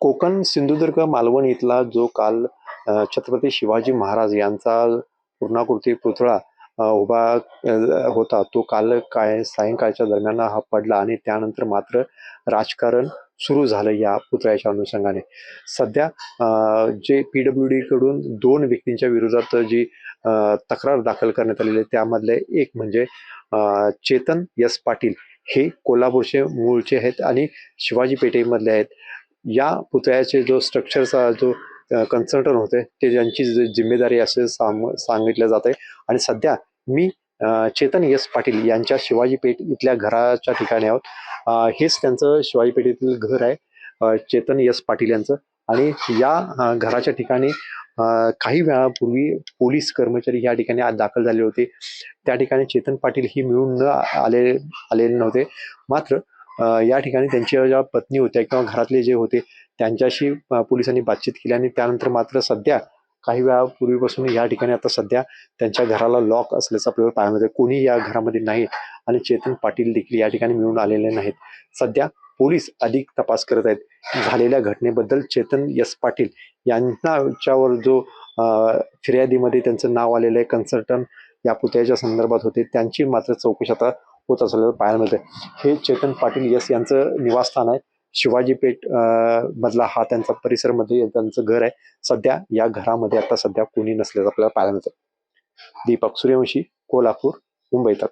कोकण सिंधुदुर्ग मालवण इथला जो काल छत्रपती शिवाजी महाराज यांचा पूर्णाकृती पुतळा उभा होता तो काल काय सायंकाळच्या दरम्यान हा पडला आणि त्यानंतर मात्र राजकारण सुरू झालं या पुतळ्याच्या अनुषंगाने. सध्या जे पी डब्ल्यू डी कडून दोन व्यक्तींच्या विरोधात जी तक्रार दाखल करण्यात आलेली आहे त्यामधले एक म्हणजे चेतन यस पाटील हे कोल्हापूरचे मूळचे आहेत आणि शिवाजी पेठेमधले आहेत. या पुतळ्याचे जो स्ट्रक्चरचा जो कन्सल्टंट होते ते ज्यांची जिम्मेदारी असे सांग सांगितलं जात. आहे आणि सध्या मी चेतन यस पाटील यांच्या शिवाजी पेठ इथल्या घराच्या ठिकाणी आहोत. हेच त्यांचं शिवाजी पेठेतील घर आहे चेतन यस पाटील यांचं. आणि या घराच्या ठिकाणी काही वेळापूर्वी पोलीस कर्मचारी या ठिकाणी आज दाखल झाले होते. त्या ठिकाणी चेतन पाटील ही मिळून न आले आलेले नव्हते. मात्र या ठिकाणी त्यांच्या ज्या पत्नी होत्या किंवा घरातले जे होते त्यांच्याशी पोलिसांनी बातचीत केली आणि त्यानंतर मात्र सध्या काही वेळापूर्वीपासून या ठिकाणी आता सध्या त्यांच्या घराला लॉक असल्याचं आपल्याला पाहायला मिळतं. कोणी या घरामध्ये नाही आणि चेतन पाटील देखील या ठिकाणी मिळून आलेले नाहीत. सध्या पोलीस अधिक तपास करत आहेत. झालेल्या घटनेबद्दल चेतन यस पाटील यांच्यावर जो फिर्यादीमध्ये त्यांचं नाव आलेलं आहे कन्सल्टंट या पुतळ्याच्या संदर्भात होते त्यांची मात्र चौकशी आता होत असल्याचं पाहायला मिळतं हे चेतन पाटील यस यांचं निवासस्थान आहे. शिवाजी पेठ अं, मधला हा त्यांचा परिसरमध्ये त्यांचं घर आहे. सध्या या घरामध्ये आता सध्या कोणी नसल्याचं आपल्याला पाहायला मिळतं दीपक सूर्यवंशी कोल्हापूर मुंबई तक.